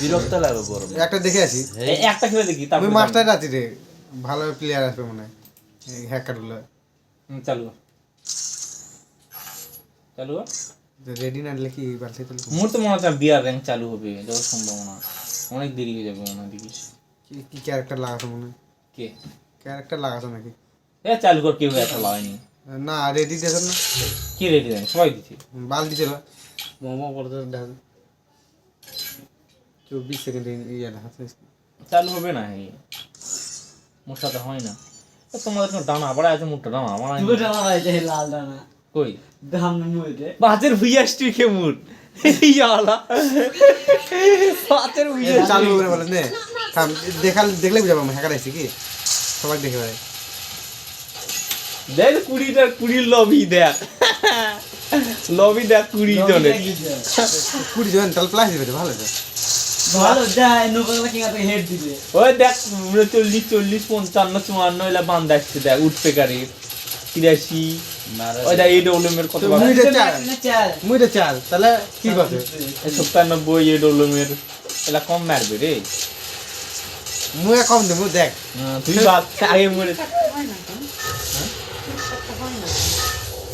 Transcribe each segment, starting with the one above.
বিরক্ত একটা দেখে আসি। একটা খেলে দেখি তারপর মাস্টার আছি রে ভালো প্লেয়ার আসবে মনে হয়। হ্যাকারগুলো। হুম, চালু চালু। রেডি না হলে কি বাড়তে তুলবো? মুহূর্তে মনে হচ্ছে বিয়ার র্যাঙ্ক চালু হবে যত সম্ভাবনা। অনেক দেরি হয়ে যাবে মনে হয় দেখিস কি- কি ক্যারেক্টার লাগাতো মনে হয়? কে? ক্যারেক্টার লাগাতো নাকি? এ চালু কর কেউ এত লাগায়নি। না রেডি দিয়েছেন না। কি রেডি দেন সবাই দিচ্ছে বাল দিছিল মোমো করতে দেখা যায়। চব্বিশ সেকেন্ড ইয়ে চালু হবে না সাথে হয় না। তোমাদের কোনো ডানা আবার আছে মুখটা ডানা আমার ডানা রয়েছে লাল ডানা কই? দাম মুইতে বাজের ভুইয়া স্ট্রিক হে মুড ইয়ালা বাজের ভুইয়া চালু করে বলে নে। থাম দেখাল দেখলে বুঝাবো আমি হ্যাকার আইছি কি? সবাই দেখে ভাই দেখ কুড়িটা কুড়ির লবি দেখ। লবি দেখ কুড়ি জনে। কুড়ি জন তাহলে প্লাস দিবে ভালো তো। ভালো যায় নৌকা কিনা থেকে হেড দিবে। ওই দেখ চল্লিশ চল্লিশ পঞ্চান্ন চুয়ান্ন এলা বান্ধ আসছে দেখ উঠবে গাড়ি তিরাশি। ওই দেখ এই ডব্লিউমের কত মুইটা চার তাহলে কি কথা এই সপ্তানব্বই এই ডব্লিউমের এলা কম মারবে রে। মুই কম দেবো দেখ। হ্যাঁ, তুই আগে মরে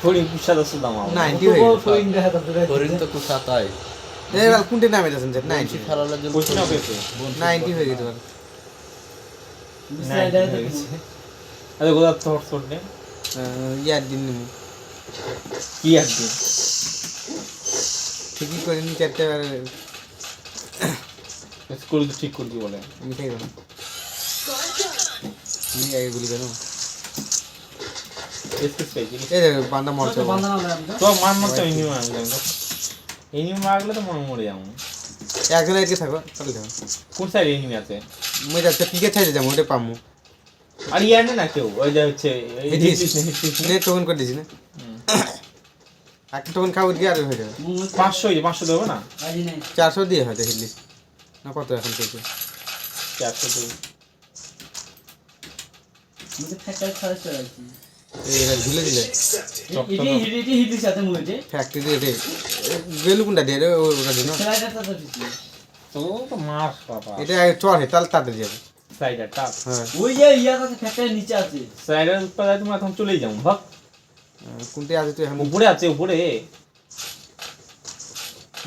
ফড়িং পুষা দশ দাম আমার গেছে ফোন দেখা তো তো কুসা তাই এই বাল কোনটি নামে যাচ্ছেন যে নাইনটি খারালে জল কোশ্চেন পেয়েছে নাইনটি হয়ে গেছে বাল নাইনটি হয়ে আরে গোদা তোর তোর নে ইয়ার দিন নিমু। কি আর দিন ঠিকই করে নি চারটে বার। স্কুল ঠিক করছি বলে। মিঠাই দেবো তুমি আগে গুলি কেন এসকেস পেয়েছি এই রে বান্দা মরছে তো মান মরতে এনিমি মারবে আমি মারলে তো মনে মরে যাব। একজন এদিকে থাকো চলে যাও। কোন সাইড এনিমি আছে? মুই যাচ্ছে পিকে ছাইতে যাব ওটা পামু। আর ইয়ার না কেউ ওই যে হচ্ছে। নে টোকন করে দিছি না? একটা টোকন খাব দিয়ে আর হয়ে যাবে। পাঁচশো পাঁচশো দেবো না? চারশো দিয়ে হয়তো হিটলিস না কত এখন চলছে চারশো দেবো ঝুলে দিলে ফ্যাক্টরি রে গেলু কোনটা দিয়ে রে? ওটা দিন সেলাইটা তো দিছি তো তো মাস বাবা। এটা চড় হে তাহলে তাড়াতাড়ি যাবে সাইডার হ্যাঁ। ওই যে ইয়া আছে ফ্যাক্টরি নিচে আছে। সাইডার উৎপাদন তুমি এখন চলেই যাব ভাব কোনটি আছে তুই উপরে আছে উপরে।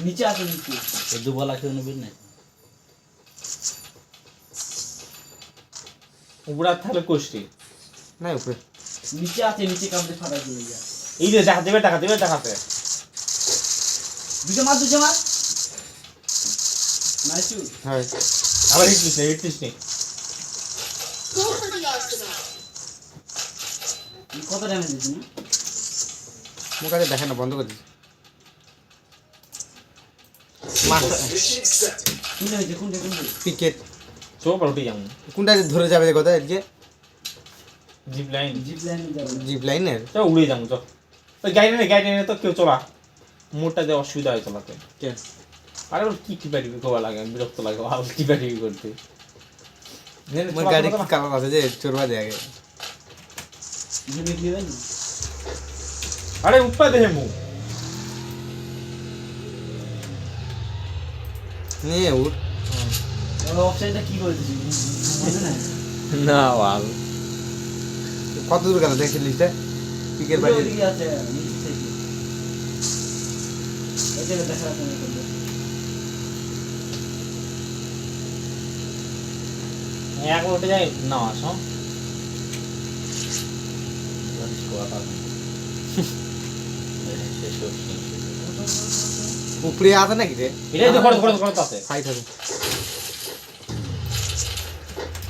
নিচে আছে নিচে। দুবলা কেউ নেবেন না উপরে তাহলে কোষ্টি। না উপরে। নিচে আছে নিচে ফাটা চলে যা এই যে দেখা দেবে দেখা দেবে দেখাতে দুটো মার দুটো নাইসু হ্যাঁ। আবার হিট হিট নেই। কত ড্যামেজ না? মুখ কাছে দেখে না বন্ধ করে দিচ্ছি কোনটা ধরে যাবে কথা এদিকে? Zip line zip line zip লাইনের তো উড়ে যাব তো। গাড়ি তো কেউ চলা। মোটটা দিয়ে অসুবিধা হয় চলাতে আরে ওর কি টিপা টিপি কোয়া লাগে? বিরক্ত লাগে। ভালো টিপা টিপি করতে। নে, নে, আমার চলা, গাড়ি কি কালার আছে যে চোরবা দেয় আগে। না আরে উপা দেহে মু। নিয়ে উঠ। অপশনটা কি না বাল। কত দূর গেল? দেখি লিস্টে। পিকের বাড়ি দেখা। এক যাই না আসো। উপরে আছে নাকি রে? এটাই তো খরচ খরচ খরচ আছে।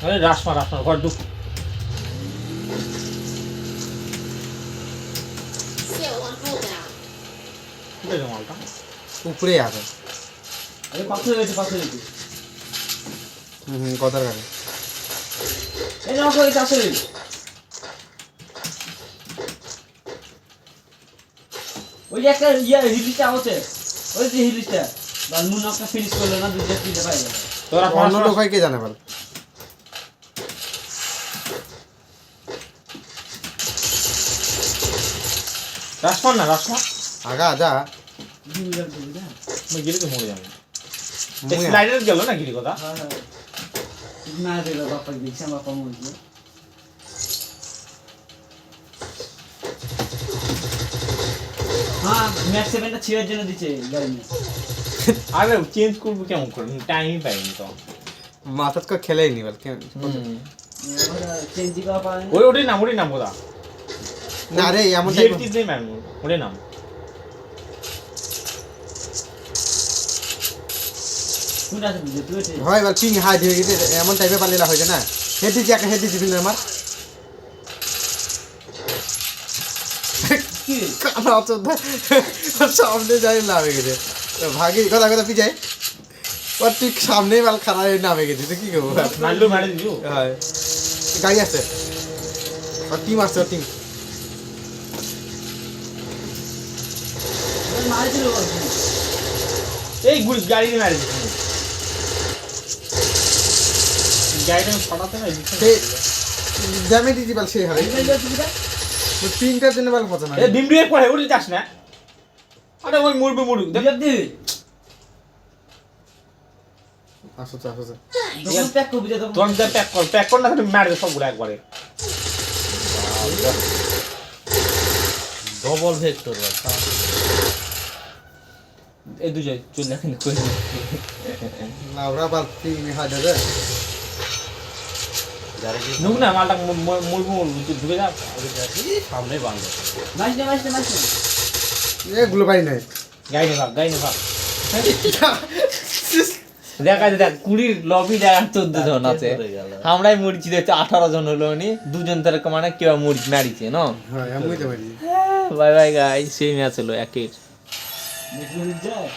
আরে রাসমা রাসমা ঘর ঢুক Still on cooldown. উঠে যাও মালটা উপরে আছে। আরে পাথর হয়েছে পাথর হয়েছে হুম হুম কথার কাছে। এই যে আমাকে এটা ওই যে একটা ইয়া আছে ওই যে মুন একটা ফিনিশ করল না দুইটা গেল। তোরা অন্য লোক হয় কে জানে বল? রাসমান না রাসমান আগা যা দুইটা তো মরে যাব। স্লাইডার গেল না গিরি কথা? হ্যাঁ হ্যাঁ। না দিল বাপা দেখছি আমার বাপা মরে হ্যাঁ ম্যাক্স সেভেনটা ছিঁড়ার জন্য দিচ্ছে গাড়ি আরে চেঞ্জ করব কেমন করে? টাইমই পাইনি তো। মাথাত করে খেলেই নি বল ওই ওটাই নাম ওটাই নাম কোথা না রে এমন টাইপ জিএফটি নেই ম্যাম ওটাই নাম। হয় বল পিং হাই দিয়ে গেছে এমন টাইপে হয়ে যায় না। একটা হেড দিচ্ছি কিন্তু আমার। কানা সামনে যাই নামে গেছে। ভাগি কথা কথা পিছাই ওর ঠিক সামনেই মাল খারাপ নামে গেছে তো কি করব? নাইলো হয়। গাড়ি আছে। ওর টিম আছে ওর টিম ওই মারছিল ওর। এই গুড়ি গাড়ি মেরে গাড়িটা আমি ফাটাতে না জ্যামে এই যে সুবিধা। পিংটার জন্য ডিম উঠে যাস না। আরে ওই মুড়বি মুড়ু দেখ। দি। আসো আসো প্যাক করবি তোর যা প্যাক কর প্যাক কর না তুমি মেরে দে সবগুলো একবারে। ডবল ভেক্টর এই দুজন চল না কিন্তু কই? না ওরা বল পিং হাই দেবে যারা কি নুক না মালটা মুড়বি মুড়বি ঢুকে যা সামনে বান্ধব মারিস না, মারিস না, মারিস না। এগুলো পাই নাই। গাড়ি নে ভাগ গাড়ি নে ভাগ। দেখা যায় দেখ কুড়ির লবি দেখা চোদ্দ জন আছে। আমরাই মরছি দেখছি আঠারো জন হলো নি। দুজন তার মানে কেউ মরি মারিছে ন? হ্যাঁ আমি তো পারি বাই বাই গাই সেই ম্যাচ হলো একের। দেখবি যায়।